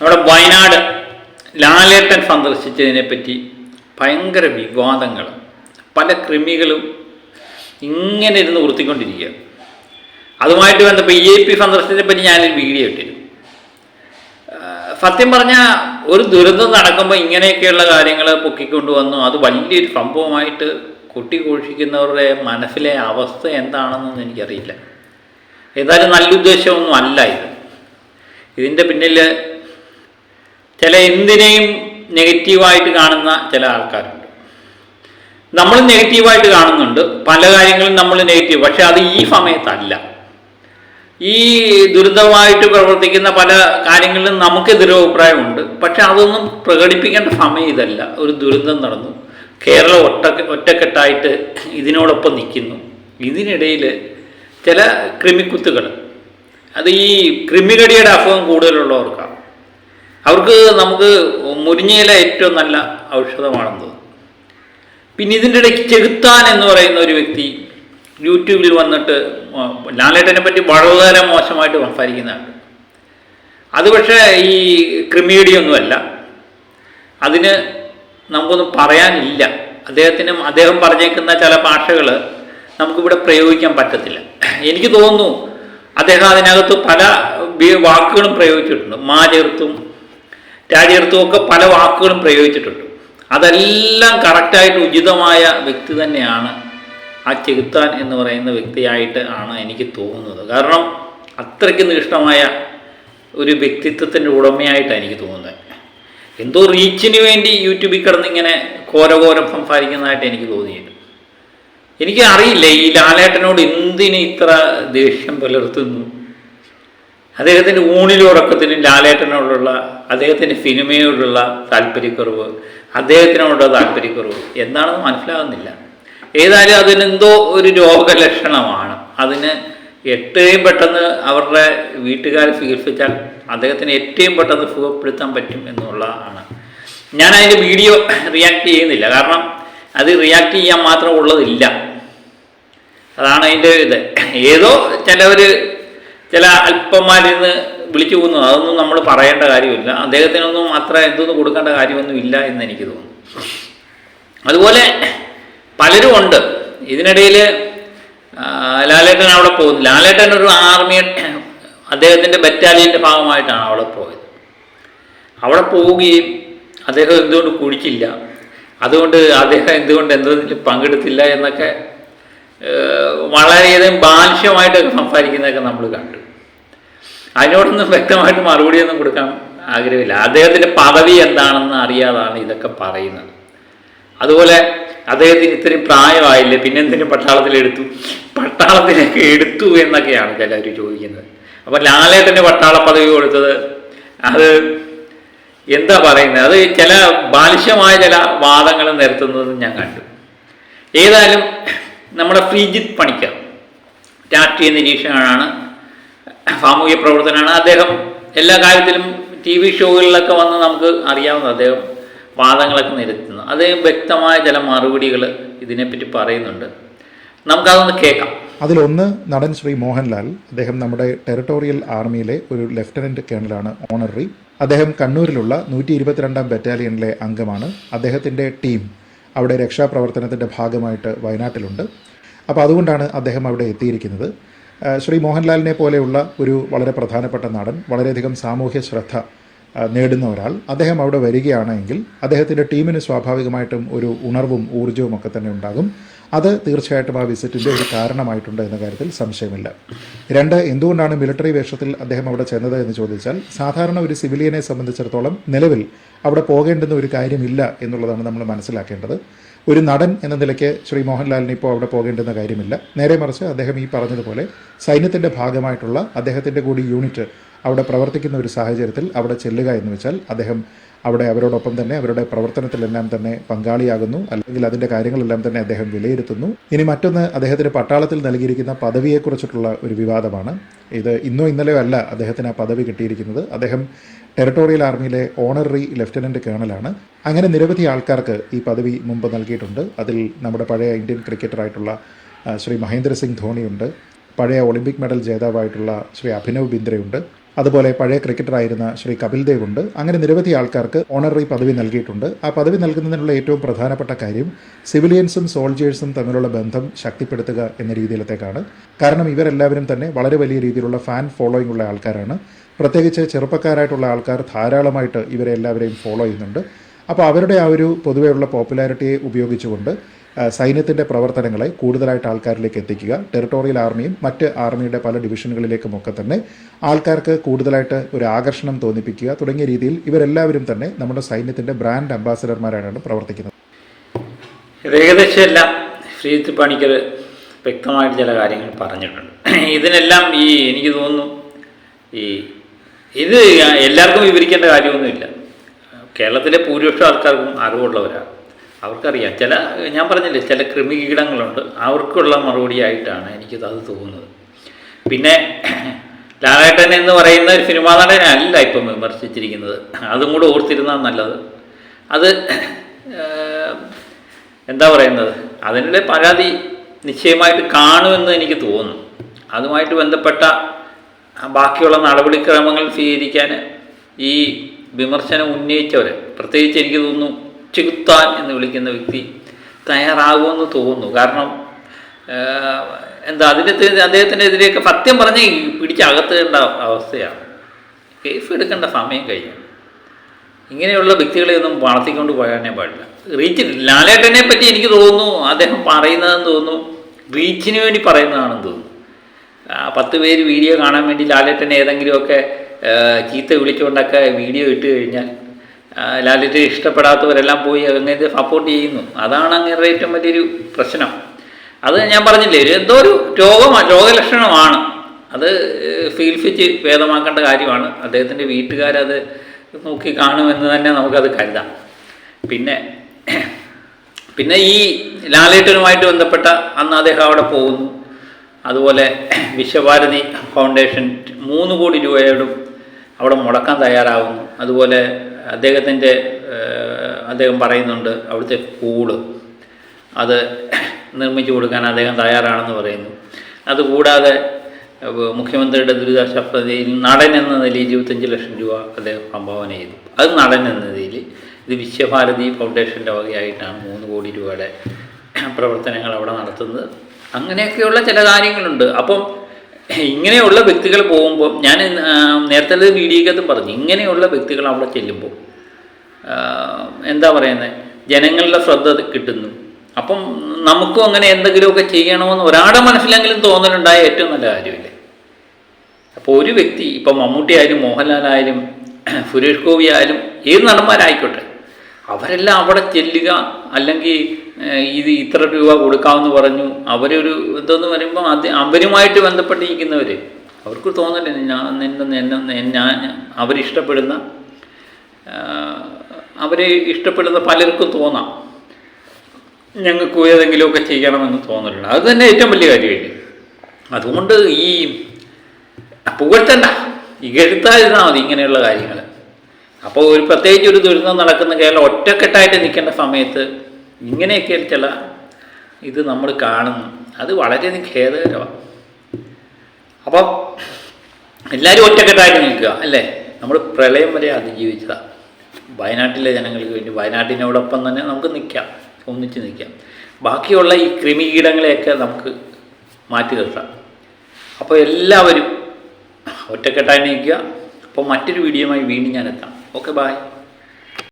നമ്മുടെ വയനാട് ലാലേട്ടൻ സന്ദർശിച്ചതിനെ പറ്റി ഭയങ്കര വിവാദങ്ങൾ പല കൃമികളും ഇങ്ങനെ ഇരുന്ന് ഉറുത്തിക്കൊണ്ടിരിക്കുക. അതുമായിട്ട് ബന്ധപ്പെട്ട് ഇ ഐ പി സന്ദർശനത്തെ പറ്റി ഞാനൊരു വീഡിയോ ഇട്ടിരുന്നു. സത്യം പറഞ്ഞാൽ ഒരു ദുരന്തം നടക്കുമ്പോൾ ഇങ്ങനെയൊക്കെയുള്ള കാര്യങ്ങൾ പൊക്കിക്കൊണ്ടുവന്നു. അത് വലിയൊരു സംഭവമായിട്ട് കൊട്ടിഘോഷിക്കുന്നവരുടെ മനസ്സിലെ അവസ്ഥ എന്താണെന്നൊന്നും എനിക്കറിയില്ല. ഏതായാലും നല്ല ഉദ്ദേശമൊന്നും അല്ല ഇത്. ഇതിന്റെ പിന്നിൽ ചില എന്തിനേയും നെഗറ്റീവായിട്ട് കാണുന്ന ചില ആൾക്കാരുണ്ട്. നമ്മൾ നെഗറ്റീവായിട്ട് കാണുന്നുണ്ട്. പല കാര്യങ്ങളും നമ്മൾ നെഗറ്റീവ്. പക്ഷെ അത് ഈ സമയത്തല്ല. ഈ ദുരിതമായിട്ട് പ്രവർത്തിക്കുന്ന പല കാര്യങ്ങളിലും നമുക്കെതിരെ അഭിപ്രായമുണ്ട് പക്ഷെ അതൊന്നും പ്രകടിപ്പിക്കേണ്ട സമയം ഇതല്ല. ഒരു ദുരന്തം നടന്നു. കേരളം ഒറ്റ ഒറ്റക്കെട്ടായിട്ട് ഇതിനോടൊപ്പം നിൽക്കുന്നു. ഇതിനിടയിൽ ചില ക്രിമിക്കുത്തുകൾ അത് ഈ ക്രിമികടിയുടെ അസുഖം കൂടുതലുള്ളവർക്കാണ്. അവർക്ക് നമുക്ക് മുരിങ്ങയില ഏറ്റവും നല്ല ഔഷധമാണെന്ന് പിന്നെ ഇതിന്റെ ഇടയ്ക്ക് ചെകുത്താൻ എന്ന് പറയുന്ന ഒരു വ്യക്തി യൂട്യൂബിൽ വന്നിട്ട് ലാലേട്ടനെ പറ്റി വളരെ മോശമായിട്ട് സംസാരിക്കുന്നതാണ്. അത് പക്ഷേ ഈ ക്രിമീഡിയൊന്നുമല്ല അതിന് നമുക്കൊന്നും പറയാനില്ല. അദ്ദേഹത്തിന് അദ്ദേഹം പറഞ്ഞേക്കുന്ന ചില ഭാഷകൾ നമുക്കിവിടെ പ്രയോഗിക്കാൻ പറ്റത്തില്ല. എനിക്ക് തോന്നുന്നു അദ്ദേഹം അതിനകത്ത് പല വാക്കുകളും പ്രയോഗിച്ചിട്ടുണ്ട്. മാ രാ ചേർത്തും ഒക്കെ പല വാക്കുകളും പ്രയോഗിച്ചിട്ടുണ്ട്. അതെല്ലാം കറക്റ്റായിട്ട് ഉചിതമായ വ്യക്തി തന്നെയാണ് ആ ചെകുത്താൻ എന്ന് പറയുന്ന വ്യക്തിയായിട്ട് ആണ് എനിക്ക് തോന്നുന്നത്. കാരണം അത്രയ്ക്ക് നിഷ്ഠമായ ഒരു വ്യക്തിത്വത്തിന്റെ ഉടമയായിട്ടാണ് എനിക്ക് തോന്നുന്നത്. എന്തോ റീച്ചിന് വേണ്ടി യൂട്യൂബിൽ കിടന്നിങ്ങനെ ഘോരഘോരം സംസാരിക്കുന്നതായിട്ട് എനിക്ക് തോന്നിയിട്ടുണ്ട് എനിക്ക് അറിയില്ല ഈ ലാലേട്ടനോട് എന്തിന് ഇത്ര ദേഷ്യം പുലർത്തുന്നു? അദ്ദേഹത്തിന്റെ ഊണിലും ഉറക്കത്തിനും ലാലേട്ടനോടുള്ള അദ്ദേഹത്തിന്റെ സിനിമയോടുള്ള താല്പര്യക്കുറവ് അദ്ദേഹത്തിനോടുള്ള താല്പര്യക്കുറവ് എന്താണെന്ന് മനസ്സിലാകുന്നില്ല. ഏതായാലും അതിനെന്തോ ഒരു രോഗലക്ഷണമാണ്. അതിന് എത്രയും പെട്ടെന്ന് അവരുടെ വീട്ടുകാർ ചികിത്സിച്ചാൽ അദ്ദേഹത്തിന് ഏറ്റവും പെട്ടെന്ന് സുഖപ്പെടുത്താൻ പറ്റും എന്നുള്ളതാണ് ഞാൻ അതിന്റെ വീഡിയോ റിയാക്ട് ചെയ്യുന്നില്ല. കാരണം അത് റിയാക്ട് ചെയ്യാൻ മാത്രം ഉള്ളതില്ല. അതാണ് അതിന്റെ ഇത്. ഏതോ ചിലവർ ചില അല്പന്മാരിന്ന് വിളിച്ചു പോകുന്നു. അതൊന്നും നമ്മൾ പറയേണ്ട കാര്യമില്ല. അദ്ദേഹത്തിനൊന്നും അത്ര എന്തൊന്നും കൊടുക്കേണ്ട കാര്യമൊന്നും ഇല്ല എന്ന് എനിക്ക് തോന്നുന്നു. അതുപോലെ പലരും ഉണ്ട്. ഇതിനിടയിൽ ലാലേട്ടൻ അവിടെ പോകുന്നു. ലാലേട്ടൻ ഒരു ആർമി അദ്ദേഹത്തിന്റെ ബറ്റാലിയന്റെ ഭാഗമായിട്ടാണ് അവിടെ പോയത്. അവിടെ പോവുകയും അദ്ദേഹം എന്തുകൊണ്ട് കുടിച്ചില്ല അതുകൊണ്ട് അദ്ദേഹം എന്തുകൊണ്ട് എന്തെങ്കിലും പങ്കെടുത്തില്ല എന്നൊക്കെ വളരെയധികം ബാലിഷ്യമായിട്ടൊക്കെ സംസാരിക്കുന്നതൊക്കെ നമ്മൾ കണ്ടു. അതിനോടൊന്നും വ്യക്തമായിട്ട് മറുപടിയൊന്നും കൊടുക്കാൻ ആഗ്രഹമില്ല. അദ്ദേഹത്തിന്റെ പദവി എന്താണെന്ന് അറിയാതാണ് ഇതൊക്കെ പറയുന്നത്. അതുപോലെ അദ്ദേഹത്തിന് ഇത്രയും പ്രായമായില്ലേ പിന്നെ എന്തിനും പട്ടാളത്തിലെടുത്തു? പട്ടാളത്തിലേക്ക് എടുത്തു എന്നൊക്കെയാണ് ചിലർ ചോദിക്കുന്നത്. അപ്പോൾ ലാലേട്ടന്റെ പട്ടാള പദവി കൊടുത്തത് അത് എന്താ പറയുന്നത്? അത് ചില ബാലിഷ്യമായ ചില വാദങ്ങൾ നിരത്തുന്നത് ഞാൻ കണ്ടു. ഏതായാലും നമ്മുടെ ശ്രീജിത്ത് പണിക്കർ രാഷ്ട്രീയ നിരീക്ഷകനാണ് സാമൂഹ്യ പ്രവർത്തനമാണ് അദ്ദേഹം എല്ലാ കാര്യത്തിലും ടി വി ഷോകളിലൊക്കെ വന്ന് നമുക്ക് അറിയാവുന്ന അദ്ദേഹം വാദങ്ങളൊക്കെ നിരത്തുന്നു. അദ്ദേഹം വ്യക്തമായ ചില മറുപടികൾ ഇതിനെപ്പറ്റി പറയുന്നുണ്ട്. നമുക്കതൊന്ന് കേൾക്കാം. അതിലൊന്ന് നടൻ ശ്രീ മോഹൻലാൽ അദ്ദേഹം നമ്മുടെ ടെറിട്ടോറിയൽ ആർമിയിലെ ഒരു ലെഫ്റ്റനന്റ് കേണലാണ് ഓണററി. അദ്ദേഹം കണ്ണൂരിലുള്ള നൂറ്റി ഇരുപത്തിരണ്ടാം ബറ്റാലിയനിലെ അംഗമാണ്. അദ്ദേഹത്തിന്റെ ടീം അവിടെ രക്ഷാപ്രവർത്തനത്തിന്റെ ഭാഗമായിട്ട് വയനാട്ടിലുണ്ട്. അപ്പോൾ അതുകൊണ്ടാണ് അദ്ദേഹം അവിടെ എത്തിയിരിക്കുന്നത്. ശ്രീ മോഹൻലാലിനെ പോലെയുള്ള ഒരു വളരെ പ്രധാനപ്പെട്ട നടൻ വളരെയധികം സാമൂഹ്യ ശ്രദ്ധ നേടുന്ന ഒരാൾ. അദ്ദേഹം അവിടെ വരികയാണെങ്കിൽ അദ്ദേഹത്തിന്റെ ടീമിന് സ്വാഭാവികമായിട്ടും ഒരു ഉണർവും ഊർജവും ഒക്കെ തന്നെ ഉണ്ടാകും. അത് തീർച്ചയായിട്ടും ആ വിസിറ്റിന്റെ ഒരു കാരണമായിട്ടുണ്ട് എന്ന കാര്യത്തിൽ സംശയമില്ല. രണ്ട് എന്തുകൊണ്ടാണ് മിലിറ്ററി വേഷത്തിൽ അദ്ദേഹം അവിടെ ചെന്നത് എന്ന് ചോദിച്ചാൽ സാധാരണ ഒരു സിവിലിയനെ സംബന്ധിച്ചിടത്തോളം നിലവിൽ അവിടെ പോകേണ്ടുന്ന ഒരു കാര്യമില്ല എന്നുള്ളതാണ് നമ്മൾ മനസ്സിലാക്കേണ്ടത്. ഒരു നടൻ എന്ന നിലയ്ക്ക് ശ്രീ മോഹൻലാലിന് ഇപ്പോൾ അവിടെ പോകേണ്ടുന്ന കാര്യമില്ല. നേരെ മറിച്ച് അദ്ദേഹം ഈ പറഞ്ഞതുപോലെ സൈന്യത്തിന്റെ ഭാഗമായിട്ടുള്ള അദ്ദേഹത്തിന്റെ കൂടി യൂണിറ്റ് അവിടെ പ്രവർത്തിക്കുന്ന ഒരു സാഹചര്യത്തിൽ അവിടെ ചെല്ലുക എന്ന് വെച്ചാൽ അദ്ദേഹം അവിടെ അവരോടൊപ്പം തന്നെ അവരുടെ പ്രവർത്തനത്തിലെല്ലാം തന്നെ പങ്കാളിയാകുന്നു. അല്ലെങ്കിൽ അതിന്റെ കാര്യങ്ങളെല്ലാം തന്നെ അദ്ദേഹം വിലയിരുത്തുന്നു. ഇനി മറ്റൊന്ന് അദ്ദേഹത്തിന് പട്ടാളത്തിൽ നൽകിയിരിക്കുന്ന പദവിയെക്കുറിച്ചിട്ടുള്ള ഒരു വിവാദമാണ്. ഇത് ഇന്നോ ഇന്നലെയോ അല്ല അദ്ദേഹത്തിന് ആ പദവി കിട്ടിയിരിക്കുന്നത്. അദ്ദേഹം ടെറിട്ടോറിയൽ ആർമിയിലെ ഓണററി ലഫ്റ്റനന്റ് കേണലാണ്. അങ്ങനെ നിരവധി ആൾക്കാർക്ക് ഈ പദവി മുമ്പ് നൽകിയിട്ടുണ്ട്. അതിൽ നമ്മുടെ പഴയ ഇന്ത്യൻ ക്രിക്കറ്ററായിട്ടുള്ള ശ്രീ മഹേന്ദ്ര സിംഗ് ധോണിയുണ്ട്. പഴയ ഒളിമ്പിക് മെഡൽ ജേതാവായിട്ടുള്ള ശ്രീ അഭിനവ് ബിന്ദ്രയുണ്ട്. അതുപോലെ പഴയ ക്രിക്കറ്ററായിരുന്ന ശ്രീ കപിൽ ദേവ് ഉണ്ട് അങ്ങനെ നിരവധി ആൾക്കാർക്ക് ഓണററി പദവി നൽകിയിട്ടുണ്ട്. ആ പദവി നൽകുന്നതിനുള്ള ഏറ്റവും പ്രധാനപ്പെട്ട കാര്യം സിവിലിയൻസും സോൾജേഴ്സും തമ്മിലുള്ള ബന്ധം ശക്തിപ്പെടുത്തുക എന്ന രീതിയിലത്തേക്കാണ്. കാരണം ഇവരെല്ലാവരും തന്നെ വളരെ വലിയ രീതിയിലുള്ള ഫാൻ ഫോളോയിങ് ഉള്ള ആൾക്കാരാണ്. പ്രത്യേകിച്ച് ചെറുപ്പക്കാരായിട്ടുള്ള ആൾക്കാർ ധാരാളമായിട്ട് ഇവരെ എല്ലാവരെയും ഫോളോ ചെയ്യുന്നുണ്ട്. അപ്പോൾ അവരുടെ ആ ഒരു പൊതുവെയുള്ള പോപ്പുലാരിറ്റിയെ ഉപയോഗിച്ചുകൊണ്ട് സൈന്യത്തിന്റെ പ്രവർത്തനങ്ങളെ കൂടുതലായിട്ട് ആൾക്കാരിലേക്ക് എത്തിക്കുക. ടെറിട്ടോറിയൽ ആർമിയും മറ്റ് ആർമിയുടെ പല ഡിവിഷനുകളിലേക്കുമൊക്കെ തന്നെ ആൾക്കാർക്ക് കൂടുതലായിട്ട് ഒരു ആകർഷണം തോന്നിപ്പിക്കുക തുടങ്ങിയ രീതിയിൽ ഇവരെല്ലാവരും തന്നെ നമ്മുടെ സൈന്യത്തിന്റെ ബ്രാൻഡ് അംബാസഡർമാരാണ് പ്രവർത്തിക്കുന്നത്. ഏകദേശം എല്ലാം ശ്രീജിത്ത് പണിക്കർ വ്യക്തമായിട്ട് ചില കാര്യങ്ങൾ പറഞ്ഞിട്ടുണ്ട്. ഇതിനെല്ലാം ഈ എനിക്ക് തോന്നുന്നു ഈ ഇത് എല്ലാവർക്കും വിവരിക്കേണ്ട കാര്യമൊന്നുമില്ല. കേരളത്തിലെ ഭൂരിപക്ഷം ആൾക്കാർക്കും അറിവുള്ളവരാണ്. അവർക്കറിയാം. ചില ഞാൻ പറഞ്ഞില്ലേ ചില കൃമികീടങ്ങളുണ്ട്. അവർക്കുള്ള മറുപടിയായിട്ടാണ് എനിക്കത് അത് തോന്നുന്നത്. പിന്നെ ലാലേട്ടൻ എന്ന് പറയുന്ന ഒരു സിനിമാ നടനല്ല ഇപ്പം വിമർശിച്ചിരിക്കുന്നത്. അതും കൂടെ ഓർത്തിരുന്നാൽ നല്ലത്. അത് എന്താ പറയുന്നത്? അതിന്റെ പരാതി നിശ്ചയമായിട്ട് കാണുമെന്ന് എനിക്ക് തോന്നുന്നു. അതുമായിട്ട് ബന്ധപ്പെട്ട ബാക്കിയുള്ള നടപടിക്രമങ്ങൾ സ്വീകരിക്കാൻ ഈ വിമർശനം ഉന്നയിച്ചവർ പ്രത്യേകിച്ച് എനിക്ക് തോന്നുന്നു ചെകുത്താൻ എന്ന് വിളിക്കുന്ന വ്യക്തി തയ്യാറാകുമെന്ന് തോന്നുന്നു. കാരണം എന്താ അതിന്റെ അദ്ദേഹത്തിന്റെ എതിരെയൊക്കെ സത്യം പറഞ്ഞ് പിടിച്ചകത്തേണ്ട അവസ്ഥയാണ്. കേസ് എടുക്കേണ്ട സമയം കഴിഞ്ഞു. ഇങ്ങനെയുള്ള വ്യക്തികളെ ഒന്നും വളർത്തിക്കൊണ്ട് പോകാനേ പാടില്ല. റീച്ച് ലാലേട്ടനെ പറ്റി എനിക്ക് തോന്നുന്നു അദ്ദേഹം പറയുന്നതെന്ന് തോന്നുന്നു റീച്ചിന് വേണ്ടി പറയുന്നതാണെന്ന് തോന്നുന്നു. പത്ത് പേര് വീഡിയോ കാണാൻ വേണ്ടി ലാലേട്ടനെ ഏതെങ്കിലുമൊക്കെ ചീത്ത വിളിച്ചുകൊണ്ടൊക്കെ വീഡിയോ ഇട്ട് കഴിഞ്ഞാൽ ലാലേട്ടനെ ഇഷ്ടപ്പെടാത്തവരെല്ലാം പോയി അങ്ങനെ സപ്പോർട്ട് ചെയ്യുന്നു. അതാണ് അങ്ങനെ ഏറ്റവും വലിയൊരു പ്രശ്നം. അത് ഞാൻ പറഞ്ഞില്ലേ എന്തോ ഒരു രോഗമാണ് രോഗലക്ഷണമാണ്. അത് ചികിത്സിച്ച് ഭേദമാക്കേണ്ട കാര്യമാണ്. അദ്ദേഹത്തിന്റെ വീട്ടുകാരത് നോക്കി കാണുമെന്ന് തന്നെ നമുക്കത് കരുതാം. പിന്നെ പിന്നെ ഈ ലാലേട്ടനുമായിട്ട് ബന്ധപ്പെട്ട അന്ന് അദ്ദേഹം അവിടെ പോകുന്നു. അതുപോലെ വിശ്വഭാരതി ഫൗണ്ടേഷൻ മൂന്ന് കോടി രൂപയോടും അവിടെ മുടക്കാൻ തയ്യാറാവുന്നു. അതുപോലെ അദ്ദേഹത്തിന്റെ അദ്ദേഹം പറയുന്നുണ്ട് അവിടുത്തെ കൂട്. അത് നിർമ്മിച്ചു കൊടുക്കാൻ അദ്ദേഹം തയ്യാറാണെന്ന് പറയുന്നു. അതുകൂടാതെ മുഖ്യമന്ത്രിയുടെ ദുരിതാശ്വാസ പദ്ധതിയിൽ നടൻ എന്ന നിലയിൽ ഇരുപത്തഞ്ച് ലക്ഷം രൂപ അദ്ദേഹം സംഭാവന ചെയ്തു. അത് നടൻ എന്ന നിലയിൽ ഇത് വിശ്വഭാരതി ഫൗണ്ടേഷന്റെ വകയായിട്ടാണ് മൂന്ന് കോടി രൂപയുടെ പ്രവർത്തനങ്ങൾ അവിടെ നടത്തുന്നത്. അങ്ങനെയൊക്കെയുള്ള ചില കാര്യങ്ങളുണ്ട്. അപ്പം ഇങ്ങനെയുള്ള വ്യക്തികൾ പോകുമ്പോൾ ഞാൻ നേരത്തെ വീഡിയോക്കകത്തും പറഞ്ഞു ഇങ്ങനെയുള്ള വ്യക്തികൾ അവിടെ ചെല്ലുമ്പോൾ എന്താ പറയുന്നത് ജനങ്ങളുടെ ശ്രദ്ധ കിട്ടുന്നു. അപ്പം നമുക്കും അങ്ങനെ എന്തെങ്കിലുമൊക്കെ ചെയ്യണമെന്ന് ഒരാളുടെ മനസ്സിലെങ്കിലും തോന്നലുണ്ടായ ഏറ്റവും നല്ല കാര്യമില്ലേ? അപ്പോൾ ഒരു വ്യക്തി ഇപ്പം മമ്മൂട്ടി ആയാലും മോഹൻലാൽ ആയാലും സുരേഷ് ഗോപി ആയാലും ഏത് നടന്മാരായിക്കോട്ടെ അവരെല്ലാം അവിടെ ചെല്ലുക അല്ലെങ്കിൽ ഇത് ഇത്ര രൂപ കൊടുക്കാമെന്ന് പറഞ്ഞു. അവരൊരു ഇതെന്ന് പറയുമ്പോൾ അത് അവരുമായിട്ട് ബന്ധപ്പെട്ടിരിക്കുന്നവർ അവർക്ക് തോന്നല്ലേ ഞാൻ നിന്നെ എന്നെ ഞാൻ അവരിഷ്ടപ്പെടുന്ന അവരെ ഇഷ്ടപ്പെടുന്ന പലർക്കും തോന്നാം. ഞങ്ങൾക്ക് ഏതെങ്കിലുമൊക്കെ ചെയ്യണമെന്ന് തോന്നലുണ്ട്. അത് തന്നെ ഏറ്റവും വലിയ കാര്യമായിട്ട്. അതുകൊണ്ട് ഈ പുകഴ്ത്തണ്ട. ഇകഴ്ത്താതിരുന്നാൽ മതി ഇങ്ങനെയുള്ള കാര്യങ്ങൾ അപ്പോൾ ഒരു പ്രത്യേകിച്ച് ഒരു ദുരന്തം നടക്കുന്ന കേരളം ഒറ്റക്കെട്ടായിട്ട് നിൽക്കേണ്ട സമയത്ത് ഇങ്ങനെയൊക്കെ ചില ഇത് നമ്മൾ കാണുന്നു. അത് വളരെയധികം ഖേദകരമാണ് അപ്പം എല്ലാവരും ഒറ്റക്കെട്ടായിട്ട് നിൽക്കുക അല്ലേ? നമ്മൾ പ്രളയം വരെ അതിജീവിച്ചതാണ് വയനാട്ടിലെ ജനങ്ങൾക്ക് വേണ്ടി വയനാട്ടിനോടൊപ്പം തന്നെ നമുക്ക് നിൽക്കാം ഒന്നിച്ച് നിൽക്കാം. ബാക്കിയുള്ള ഈ ക്രിമികീടങ്ങളെയൊക്കെ നമുക്ക് മാറ്റി നിർത്താം. അപ്പോൾ എല്ലാവരും ഒറ്റക്കെട്ടായി നിൽക്കുക. അപ്പോൾ മറ്റൊരു വീഡിയോയുമായി വീണ്ടും ഞാൻ എത്താം. Ok, bye.